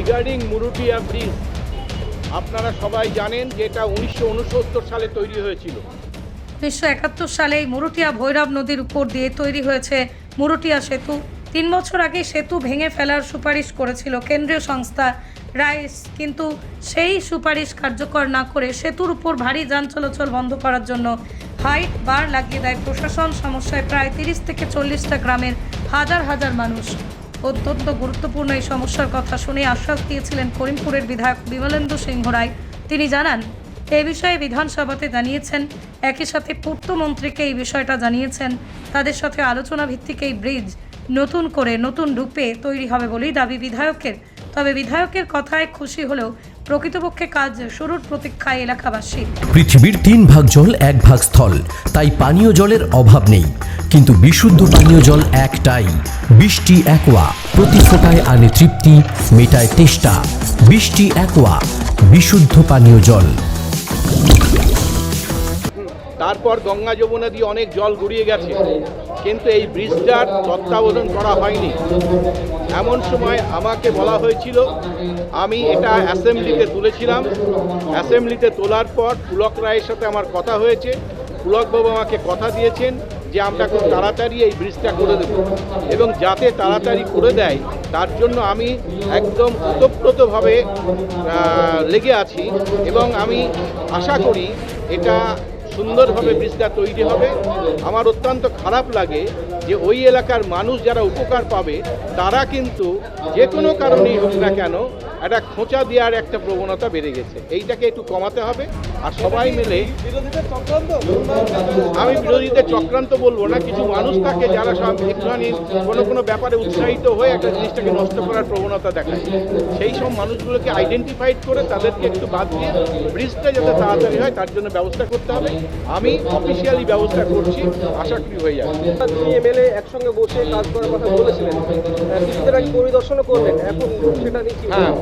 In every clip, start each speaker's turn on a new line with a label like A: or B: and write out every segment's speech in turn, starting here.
A: Regarding Murutia bridge আপনারা সবাই জানেন যে এটা উনিশশো উনসত্তর সালে তৈরি হয়েছিল।
B: উনিশশো একাত্তর সালে মুরুটিয়া ভৈরব নদীর উপর দিয়ে তৈরি হয়েছে মুরুটিয়া সেতু। তিন বছর আগে সেতু ভেঙে ফেলার সুপারিশ করেছিল কেন্দ্রীয় সংস্থা রাইস, কিন্তু সেই সুপারিশ কার্যকর না করে সেতুর উপর ভারী যান চলাচল বন্ধ করার জন্য হাইট বার লাগিয়ে দেয় প্রশাসন। সমস্যায় প্রায় তিরিশ থেকে চল্লিশটা গ্রামের হাজার হাজার মানুষ অত্যন্ত গুরুত্বপূর্ণ এই সমস্যার কথা শুনে আশ্বাস দিয়েছিলেন করিমপুরের বিধায়ক বিমলেন্দু সিংহ রায়। তিনি জানান, এ বিষয়ে বিধানসভাতে জানিয়েছেন, একই সাথে পূর্তমন্ত্রীকে এই বিষয়টা জানিয়েছেন। তাদের সাথে আলোচনা ভিত্তিক এই ব্রিজ নতুন করে নতুন রূপে তৈরি হবে বলেই দাবি বিধায়কের। তবে বিধায়কের কথায় খুশি হলেও প্রকৃতপক্ষে কাজ শুরুর প্রতীক্ষায় এলাকাবাসী।
C: পৃথিবীর তিন ভাগ জল, এক ভাগ স্থল। তাই পানীয় জলের অভাব নেই। কিন্তু বিশুদ্ধ পানীয় জল একটাই। বৃষ্টি, একোয়া। প্রতি ফোটায় আনে তৃপ্তি, মেটায় তেষ্টা। বৃষ্টি, একোয়া। বিশুদ্ধ পানীয় জল।
A: তারপর গঙ্গা যমুনা দিয়ে অনেক জল গড়িয়ে গেছে। কিন্তু এই ব্রিজটার তত্ত্বাবধান করা হয়নি। এমন সময় আমাকে বলা হয়েছিল, আমি এটা অ্যাসেম্বলিতে তুলেছিলাম। অ্যাসেম্বলিতে তোলার পর পুলক রায়ের সাথে আমার কথা হয়েছে। পুলকবাবু আমাকে কথা দিয়েছেন যে আমরা খুব তাড়াতাড়ি এই ব্রিজটা করে দেব এবং যাতে তাড়াতাড়ি করে দেয়, তার জন্য আমি একদম ওতপ্রোতভাবে লেগে আছি এবং আমি আশা করি এটা সুন্দরভাবে ব্রিজটা তৈরি হবে। আমার অত্যন্ত খারাপ লাগে যে ওই এলাকার মানুষ যারা উপকার পাবে, তারা কিন্তু যে কোনো কারণেই হোক না কেন একটা খোঁচা দেওয়ার একটা প্রবণতা বেড়ে গেছে। এইটাকে একটু কমাতে হবে আর সবাই মিলে আমি বিরোধীদের চক্রান্ত বলব না কিছু মানুষ থাকে যারা সব একটুখানি কোনো কোনো ব্যাপারে উৎসাহিত হয়ে একটা জিনিসটাকে নষ্ট করার প্রবণতা দেখায়। সেই সব মানুষগুলোকে আইডেন্টিফাইড করে তাদেরকে একটু বাদ দিয়ে ব্রিজটা যাতে তাড়াতাড়ি হয় তার জন্য ব্যবস্থা করতে হবে। আমি অফিসিয়ালি ব্যবস্থা করছি আশা করি হয়ে যাবে।
D: এমএলএ একসঙ্গে বসে কাজ করার কথা বলেছিলেন। কিছুদিন আগে পরিদর্শনও করলেন এখন সেটা নিয়ে
A: হ্যাঁ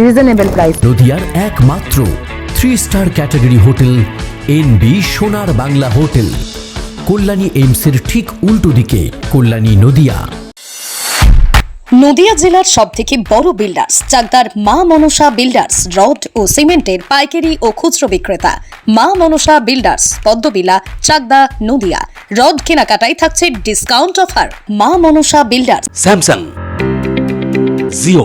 E: রিজনেবল প্রাইস
C: নদিয়ার একমাত্র three star category hotel N B Sonar Bangla hotel Kalyani এইমসের ঠিক উল্টো দিকে কল্যাণী নদিয়া।
F: নদিয়া জেলার সব থেকে বড় বিল্ডার্স চাকদার মা মনসা বিল্ডার্স রড ও সিমেন্টের পাইকারি ও খুচরো বিক্রেতা। মা মনসা বিল্ডার্স পদ্মবিলা চাকদা নদিয়া। রড কেনাকাটায় থাকছে ডিসকাউন্ট অফার মা Manasa builders
G: Samsung Jio